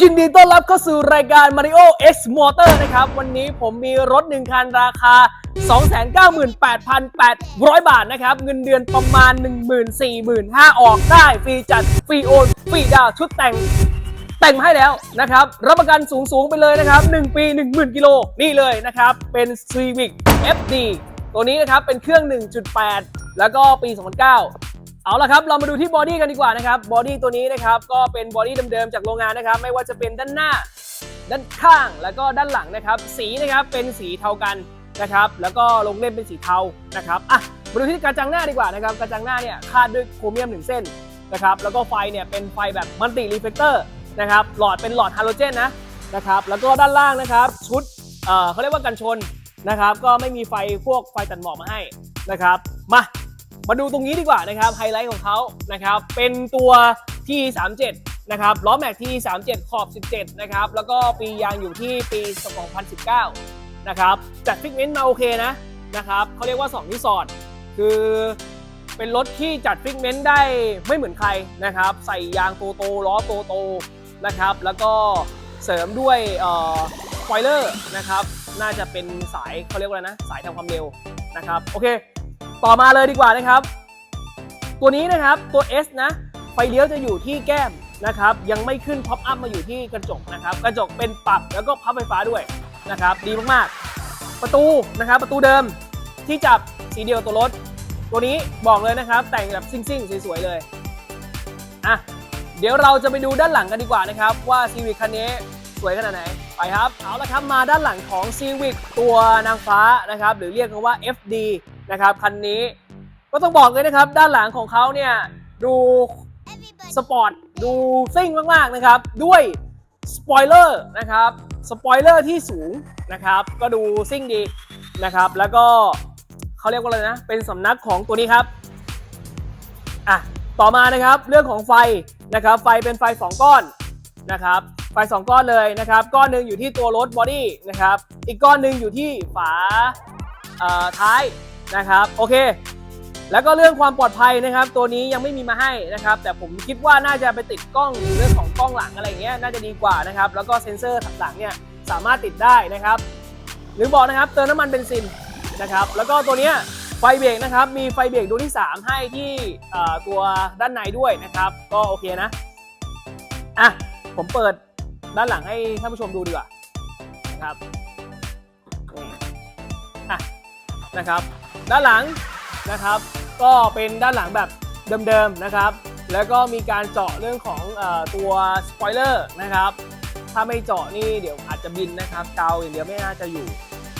ยินดีต้อนรับเข้าสู่รายการ Mario X Motor นะครับ วันนี้ผมมีรถ1คันราคา 298,800 บาทนะครับ เงินเดือนประมาณ 14,500ออกได้ฟรีจัดฟรีโอนฟรีดาวชุดแต่ง แต่งมาให้แล้วนะครับ รับประกันสูงสูงไปเลยนะครับ 1 ปี 10,000 กิโลนี่เลยนะครับ เป็น Civic FD ตัวนี้นะครับเป็นเครื่อง 1.8 แล้วก็ปี 2009 เอาละครับ เรามาดูที่บอดี้กันดีกว่านะครับ บอดี้ตัวนี้นะครับ ก็เป็นบอดี้เดิมๆจากโรงงานนะครับ ไม่ว่าจะเป็นด้านหน้า ด้านข้าง แล้วก็ด้านหลังนะครับ สีนะครับ เป็นสีเทากันนะครับ แล้วก็ลงเล่มเป็นสีเทา นะครับ อะ มาดูที่กระจังหน้าดีกว่านะครับ กระจังหน้าเนี่ยคาดด้วยโครเมียมหนึ่งเส้นนะครับ แล้วก็ไฟเนี่ยเป็นไฟแบบมัลติรีเฟกเตอร์นะครับ หลอดเป็นหลอดฮาโลเจนนะ นะครับ แล้วก็ด้านล่างนะครับ ชุด เอ่อเขาเรียกว่ากันชนนะครับ ก็ไม่มีไฟพวกไฟตัดหมอกมาให้นะครับ มา มาดูตรงนี้ดีกว่านะครับไฮไลท์ของเขานะครับเป็นตัว T37 นะครับล้อแม็ก T37 ขอบ 17 นะครับแล้วก็ปียางอยู่ที่ปี 2019 นะครับจัดฟิกเมนต์มาโอเคนะนะครับเขาเรียกว่า2ที่สอดคือเป็นรถที่จัดฟิกเมนต์ได้ไม่เหมือนใครนะครับ ใส่ยางโตโตล้อโตโตนะครับ แล้วก็เสริมด้วยเอ่อสปอยเลอร์นะครับ น่าจะเป็นสายเขาเรียกว่าอะไรนะ สายทำความเร็วนะครับ โอเค ต่อมาเลยดีกว่านะครับ ตัวนี้นะครับตัว S นะ ไฟเลี้ยวจะอยู่ที่แก้มนะครับ ยังไม่ขึ้นพ็อปอัพมาอยู่ที่กระจกนะครับ กระจกเป็นปรับแล้วก็พับไฟฟ้าด้วยนะครับ ดีมากๆ ประตูนะครับ ประตูเดิมที่จับสีเดียวตัวรถ ตัวนี้บอกเลยนะครับ แต่งแบบซิ่งๆ สวยๆเลยอะเดี๋ยวเราจะไปดูด้านหลังกันดีกว่านะครับ ว่า Civic คันนี้สวยขนาดไหน ไปครับ เอาละครับมาด้านหลังของ Civic ตัวนางฟ้านะครับ หรือเรียกกันว่า FD นะครับคันนี้ก็ต้องบอกเลยนะครับ ด้านหลังของเขาเนี่ยดูสปอร์ตดูซิ่งมากๆนะครับ ด้วยสปอยเลอร์นะครับสปอยเลอร์ที่สูงนะครับ ก็ดูซิ่งดีนะครับ แล้วก็เขาเรียกว่าอะไรนะ เป็นสำนักของตัวนี้ครับอะต่อมานะครับเรื่องของไฟนะครับ ไฟเป็นไฟ 2 ก้อนนะครับ ไฟ2ก้อนเลยนะครับ ก้อนหนึ่งอยู่ที่ตัวรถบอดี้นะครับ อีกก้อนหนึ่งอยู่ที่ฝาท้ายนะครับ โอเค แล้วก็เรื่องความปลอดภัยนะครับ ตัวนี้ยังไม่มีมาให้นะครับ แต่ผมคิดว่าน่าจะไปติดกล้องหรือเรื่องของกล้องหลังอะไรเงี้ยน่าจะดีกว่านะครับ แล้วก็เซ็นเซอร์หลังเนี่ยสามารถติดได้นะครับ หรือบอกนะครับเติมน้ำมันเบนซินนะครับ แล้วก็ตัวเนี้ยไฟเบรกนะครับมีไฟเบรกดวงที่ 3 ให้ที่ตัวด้านในด้วยนะครับ ก็โอเคนะอะผมเปิด ด้านหลังให้ท่านผู้ชมดูดีกว่านะครับนี่อะนะครับ ด้านหลังนะครับ ก็เป็นด้านหลังแบบเดิมๆนะครับ แล้วก็มีการเจาะเรื่องของออตัวสปอยเลอร์นะครับ ถ้าไม่เจาะนี่เดี๋ยวอาจจะบินนะครับเกาอย่างเดียวไม่น่าจะอยู่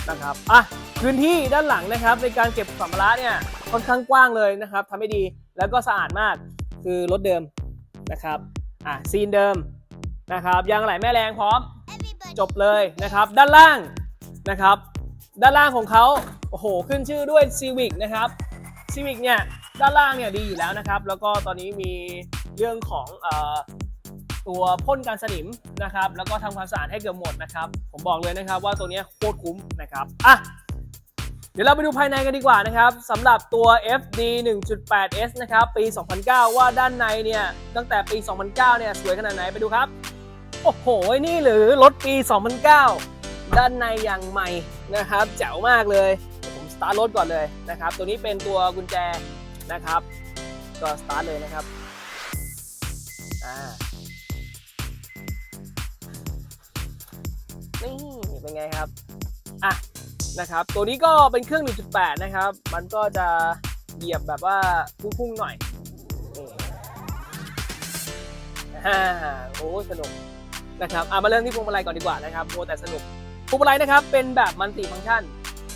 นะครับอะพื้นที่ด้านหลังนะครับในการเก็บสัมภาระเนี่ยค่อนข้างกว้างเลยนะครับทำให้ดีแล้วก็สะอาดมากคือรถเดิมนะครับอะซีนเดิม นะครับยางอะไหล่แม่แรงพร้อม จบเลยนะครับ ด้านล่างนะครับ ด้านล่างของเขาโอ้โหขึ้นชื่อด้วย Civic นะครับ Civic เนี่ยด้านล่างเนี่ยดีอยู่แล้วนะครับ แล้วก็ตอนนี้มีเรื่องของเออตัวพ่นการสนิมนะครับ แล้วก็ทำความสะอาดให้เกือบหมดนะครับ ผมบอกเลยนะครับว่าตัวเนี้ยโคตรคุ้มนะครับอะเดี๋ยวเราไปดูภายในกันดีกว่านะครับสำหรับตัว FD 1.8S นะครับ ปี 2009 ว่าด้านในเนี่ย ตั้งแต่ปี 2009 เนี่ย สวยขนาดไหนไปดูครับ โอ้โห นี่หรือรถปี 2009 ด้านในอย่างใหม่นะครับแจ๋วมากเลย ผมสตาร์ทรถก่อนเลยนะครับ ตัวนี้เป็นตัวกุญแจนะครับ ก็สตาร์ทเลยนะครับอ่านี่เป็นไงครับอะนะครับ ตัวนี้ก็เป็นเครื่อง 1.8 นะครับ มันก็จะเหยียบแบบว่าพุ่งๆหน่อยนี่ฮ่า โอ้สนุก นะครับอะมาเริ่มที่พวงมาลัยก่อนดีกว่านะครับโอ้แต่สนุกพวงมาลัยนะครับเป็นแบบมัลติฟังก์ชัน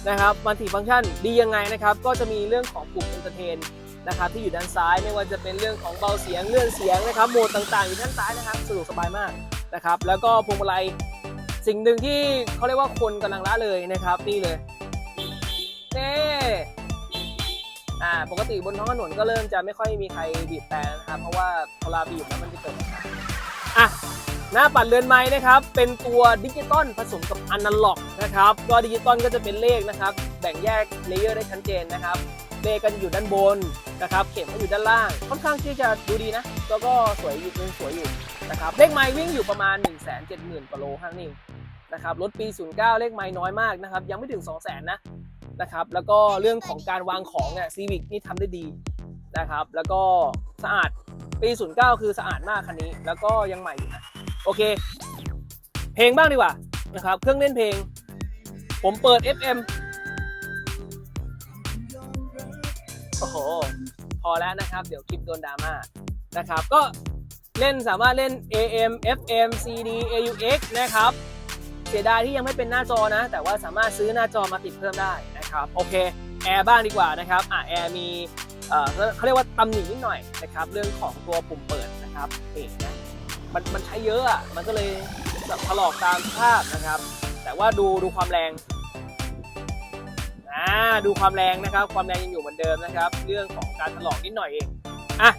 นะครับมัลติฟังก์ชันดียังไงนะครับก็จะมีเรื่องของปุ่มเอนเตอร์เทนนะครับที่อยู่ด้านซ้ายไม่ว่าจะเป็นเรื่องของเบาเสียงเลื่อนเสียงนะครับโหมดต่างๆ อยู่ด้านซ้ายนะครับสะดวกสบายมากนะครับแล้วก็พวงมาลัยสิ่งหนึ่งที่เขาเรียกว่าคนกำลังละเลยนะครับนี่เลยเน่อ่าปกติบนท้องถนนก็เริ่มจะไม่ค่อยมีใครบีบแต่นะครับเพราะว่าเวลาบีบแล้วมันจะเกิด หน้าปัดเรือนไม้นะครับเป็นตัวดิจิตอลผสมกับอนาล็อกนะครับก็ดิจิตอลก็จะเป็นเลขนะครับ แบ่งแยกเลเยอร์ได้ชัดเจนนะครับเลขก็จะอยู่ด้านบนนะครับ เข็มก็อยู่ด้านล่าง ค่อนข้างที่จะดูดีนะแล้วก็สวยอยู่ยังสวยอยู่นะครับเลขไมล์วิ่งอยู่ประมาณ 1 7 0 0 0 0กว่าโลข้างนี้นะครับรถปี 09 เลขไมล์น้อยมากนะครับ ยังไม่ถึง 2 0 0 0 0 0นะนะครับแล้วก็เรื่องของการวางของเนี่ยซีวิกนี่ทำได้ดีนะครับ แล้วก็สะอาดปี 09 คือสะอาดมากคันนี้ แล้วก็ยังใหม่อยู่นะ โอเค เพลงบ้างดีกว่านะครับ เครื่องเล่นเพลง ผมเปิด FM โอ้โห พอแล้วนะครับ เดี๋ยวคลิปโดนดราม่านะครับ ก็เล่นสามารถเล่น AM FM CD AUX นะครับ เสียดายที่ยังไม่เป็นหน้าจอนะ แต่ว่าสามารถซื้อหน้าจอมาติดเพิ่มได้นะครับ โอเค แอร์บ้างดีกว่านะครับ อะแอร์มีเขาเขาเรียกว่าตำหนินิดหน่อยนะครับ เรื่องของตัวปุ่มเปิดนะครับเองนะ มันมันใช้เยอะอะมันก็เลยแบบถลอกตามภาพนะครับ แต่ว่าดูดูความแรงอ่าดูความแรงนะครับ ความแรงยังอยู่เหมือนเดิมนะครับ เรื่องของการถลอกนิดหน่อยเองอะ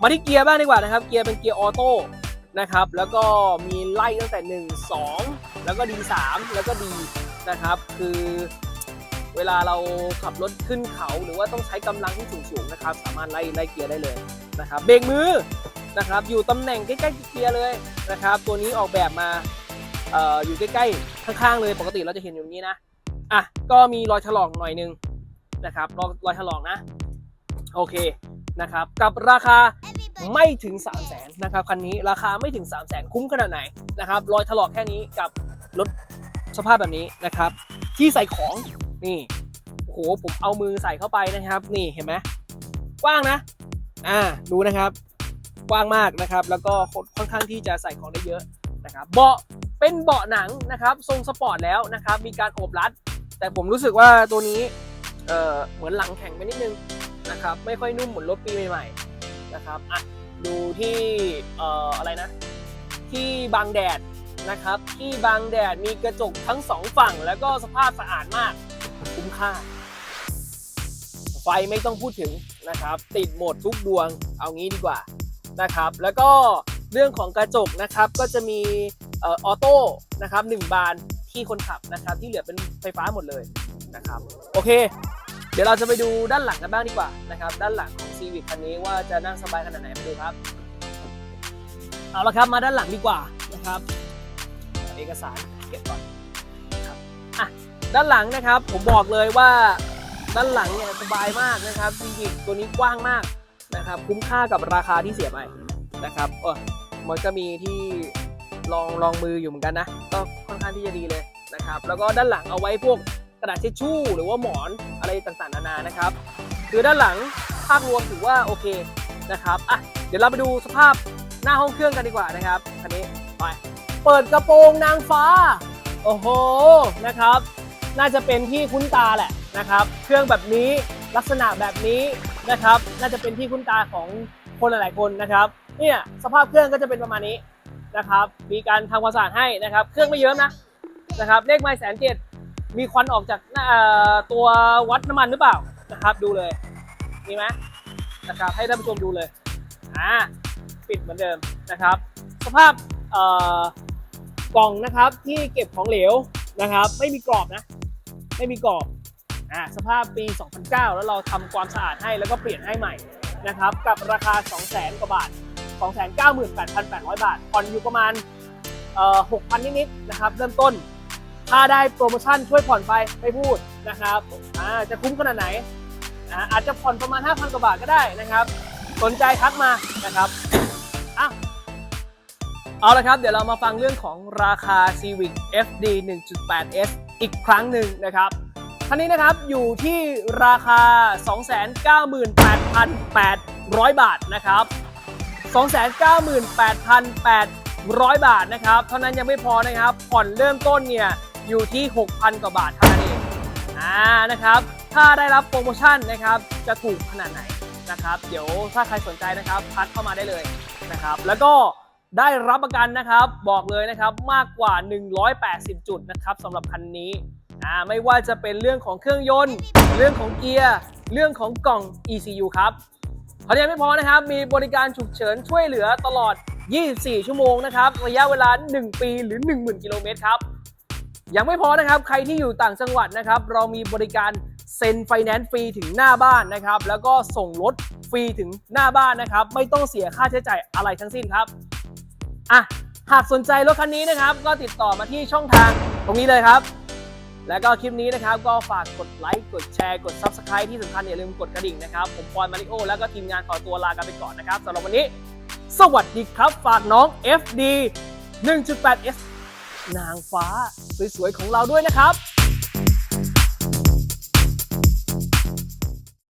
มาที่เกียร์บ้างดีกว่านะครับ เกียร์เป็นเกียร์ออโต้นะครับ แล้วก็มีไล่ตั้งแต่ 1 2 แล้วก็ D3 แล้วก็ D นะครับ คือเวลาเราขับรถขึ้นเขาหรือว่าต้องใช้กำลังที่สูงๆนะครับ สามารถไล่ไล่เกียร์ได้เลยนะครับ เบรกมือ นะครับ อยู่ตำแหน่งใกล้ๆเกียร์เลยนะครับ ตัวนี้ออกแบบมาเอ่ออยู่ใกล้ๆข้างๆเลยปกติเราจะเห็นอยู่างนี้นะอะก็มีรอยถลอกหน่อยนึงนะครับรอยรอยถลอกนะ โอเคนะครับ กับราคาไม่ถึง 3 0 0แสนนะครับคันนี้ราคาไม่ถึง 3 0 0แสนคุ้มขนาดไหนนะครับรอยถลอกแค่นี้กับรถสภาพแบบนี้นะครับ ที่ใส่ของนี่โอ้โหผมเอามือใส่เข้าไปนะครับ นี่เห็นไหมกว้างนะ อ่าดูนะครับ กว้างมากนะครับ แล้วก็ค่อนข้างที่จะใส่ของได้เยอะนะครับ เบาะเป็นเบาะหนังนะครับ ทรงสปอร์ตแล้วนะครับ มีการโอบรัด แต่ผมรู้สึกว่าตัวนี้เออเหมือนหลังแข็งไปนิดนึงนะครับ ไม่ค่อยนุ่มเหมือนรถปีใหม่ๆนะครับอะดูที่เอ่ออะไรนะ ที่บางแดดนะครับ ที่บางแดดมีกระจกทั้งสองฝั่ง แล้วก็สภาพสะอาดมากคุ้มค่า ไฟไม่ต้องพูดถึงนะครับ ติดหมดทุกดวงเอางี้ดีกว่า นะครับ แล้วก็เรื่องของกระจกนะครับก็จะมีออโต้นะครับหนึ่งบานที่คนขับนะครับ ที่เหลือเป็นไฟฟ้าหมดเลยนะครับโอเค เดี๋ยวเราจะไปดูด้านหลังกันบ้างดีกว่านะครับ ด้านหลังของ Civic คันนี้ว่าจะนั่งสบายขนาดไหนมาดูครับ เอาละครับมาด้านหลังดีกว่านะครับเอกสารเก็บก่อนนะครับอะด้านหลังนะครับผมบอกเลยว่าด้านหลังเนี่ยสบายมากนะครับ Civic ตัวนี้กว้างมาก นะครับคุ้มค่ากับราคาที่เสียไปนะครับเออมันก็มีที่ลองลองมืออยู่เหมือนกันนะ ก็ค่อนข้างที่จะดีเลยนะครับ แล้วก็ด้านหลังเอาไว้พวกกระดาษทิชชู่ หรือว่าหมอนอะไรต่างๆนานานะครับ คือด้านหลังภาพรวมถือว่าโอเคนะครับอะเดี๋ยวเราไปดูสภาพหน้าห้องเครื่องกันดีกว่านะครับคันนี้ไปเปิดกระโปรงนางฟ้า โอ้โหนะครับ น่าจะเป็นที่คุ้นตาแหละนะครับ เครื่องแบบนี้ลักษณะแบบนี้ นะครับ น่าจะเป็นที่คุ้นตาของคนหลายๆคนนะครับ เนี่ยสภาพเครื่องก็จะเป็นประมาณนี้นะครับ มีการทำความสะอาดให้นะครับ เครื่องไม่เยอะนะนะครับ เลขไม้แสนเจ็ดมีควันออกจากตัววัดน้ำมันหรือเปล่านะครับ ดูเลยมีไหมนะครับ ให้ท่านผู้ชมดูเลยอ่าปิดเหมือนเดิมนะครับ สภาพกล่องนะครับที่เก็บของเหลวนะครับ ไม่มีกรอบนะ ไม่มีกรอบ อ่าสภาพปี 2009 แล้วเราทำความสะอาดให้แล้วก็เปลี่ยนให้ใหม่นะครับกับราคา 200,000กว่าบาท 298,800 บาทผ่อนอยู่ประมาณเอ่อ6,000 นิดๆนะครับเริ่มต้น ถ้าได้โปรโมชั่นช่วยผ่อนไปไม่พูดนะครับอ่าจะคุ้มขนาดไหนอ่าอาจจะผ่อนประมาณ 5,000 กว่าบาทก็ได้นะครับ สนใจทักมานะครับอะเอาละครับ เดี๋ยวเรามาฟังเรื่องของราคา Civic FD 1.8S อีกครั้งหนึ่งนะครับ คันนี้นะครับอยู่ที่ราคา 298,800 บาทนะครับ 298,800 บาทนะครับเท่านั้นยังไม่พอนะครับ ผ่อนเริ่มต้นเนี่ยอยู่ที่ 6,000 กว่าบาทเท่านั้นเองอ่านะครับถ้าได้รับโปรโมชั่นนะครับจะถูกขนาดไหนนะครับ เดี๋ยวถ้าใครสนใจนะครับพัดเข้ามาได้เลยนะครับ แล้วก็ได้รับประกันนะครับบอกเลยนะครับมากกว่า 180 จุดนะครับสำหรับคันนี้ อ่าไม่ว่าจะเป็นเรื่องของเครื่องยนต์ เรื่องของเกียร์เรื่องของกล่อง ECU ครับเท่านี้ไม่พอนะครับ มีบริการฉุกเฉินช่วยเหลือตลอด 24 ชั่วโมงนะครับระยะเวลา 1 ปีหรือ 10,000 กิโลเมตรครับยังไม่พอนะครับใครที่อยู่ต่างจังหวัดนะครับ เรามีบริการเซ็นไฟแนนซ์ฟรีถึงหน้าบ้านนะครับ แล้วก็ส่งรถฟรีถึงหน้าบ้านนะครับ ไม่ต้องเสียค่าใช้จ่ายอะไรทั้งสิ้นครับอะหากสนใจรถคันนี้นะครับ ก็ติดต่อมาที่ช่องทางตรงนี้เลยครับ แล้วก็คลิปนี้นะครับก็ฝากกดไลค์กดแชร์กด Subscribe ที่สำคัญอย่าลืมกดกระดิ่งนะครับ ผมปอนมาริโอแล้วก็ทีมงานขอตัวลากันไปก่อนนะครับสำหรับวันนี้ สวัสดีครับฝากน้อง FD 1.8S นางฟ้าสวยๆของเราด้วยนะครับ